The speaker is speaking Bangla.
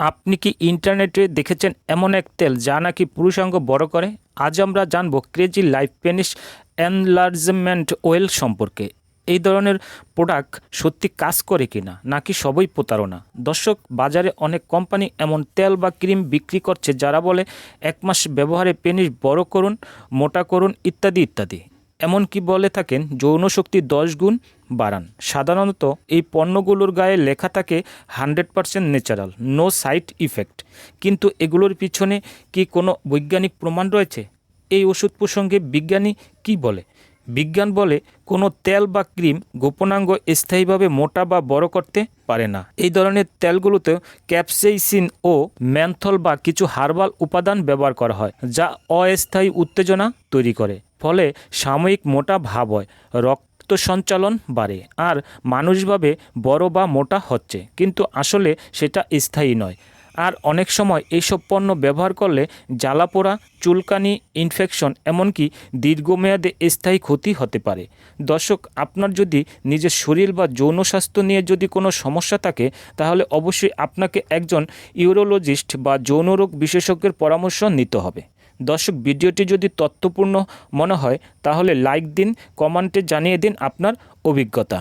আপনি কি ইন্টারনেটে দেখেছেন এমন এক তেল যা নাকি পুরুষাঙ্গ বড় করে? আজ আমরা জানব crazy life penis enlargement oil সম্পর্কে। এই ধরনের প্রোডাক্ট সত্যি কাজ করে কিনা, নাকি সবই প্রতারণা? দর্শক, বাজারে অনেক কোম্পানি এমন তেল বা ক্রিম বিক্রি করছে যারা বলে, এক মাস ব্যবহারে পেনিস বড় করুন, মোটা করুন, ইত্যাদি ইত্যাদি। এমনকি বলে থাকেন, যৌন শক্তি দশ গুণ বাড়ান। সাধারণত এই পণ্যগুলোর গায়ে লেখা থাকে hundred percent natural, no side effect. কিন্তু এগুলোর পিছনে কি কোনো বৈজ্ঞানিক প্রমাণ রয়েছে? এই ওষুধ প্রসঙ্গে বিজ্ঞানী কি বলে? বিজ্ঞান বলে, কোনো তেল বা ক্রিম গোপনাঙ্গ স্থায়ীভাবে মোটা বা বড় করতে পারে না। এই ধরনের তেলগুলোতে ক্যাপসেইসিন ও ম্যান্থল বা কিছু হার্বাল উপাদান ব্যবহার করা হয়, যা অস্থায়ী উত্তেজনা তৈরি করে। ফলে সাময়িক মোটা ভাব হয়, রক্ত সঞ্চালন বাড়ে আর মানুষভাবে বড় বা মোটা হচ্ছে, কিন্তু আসলে সেটা স্থায়ী নয়। আর অনেক সময় এইসব পণ্য ব্যবহার করলে জ্বালাপোড়া চুলকানি ইনফেকশন এমনকি দীর্ঘমেয়াদে স্থায়ী ক্ষতি হতে পারে। দর্শক, আপনার যদি নিজের শরীর বা যৌন স্বাস্থ্য নিয়ে যদি কোনো সমস্যা থাকে, তাহলে অবশ্যই আপনাকে একজন ইউরোলজিস্ট বা যৌনরোগ বিশেষজ্ঞের পরামর্শ নিতে হবে। দর্শক ভিডিওটি যদি তথ্যপূর্ণ মনে হয় তাহলে লাইক দিন কমেন্টে জানিয়ে দিন আপনার অভিজ্ঞতা।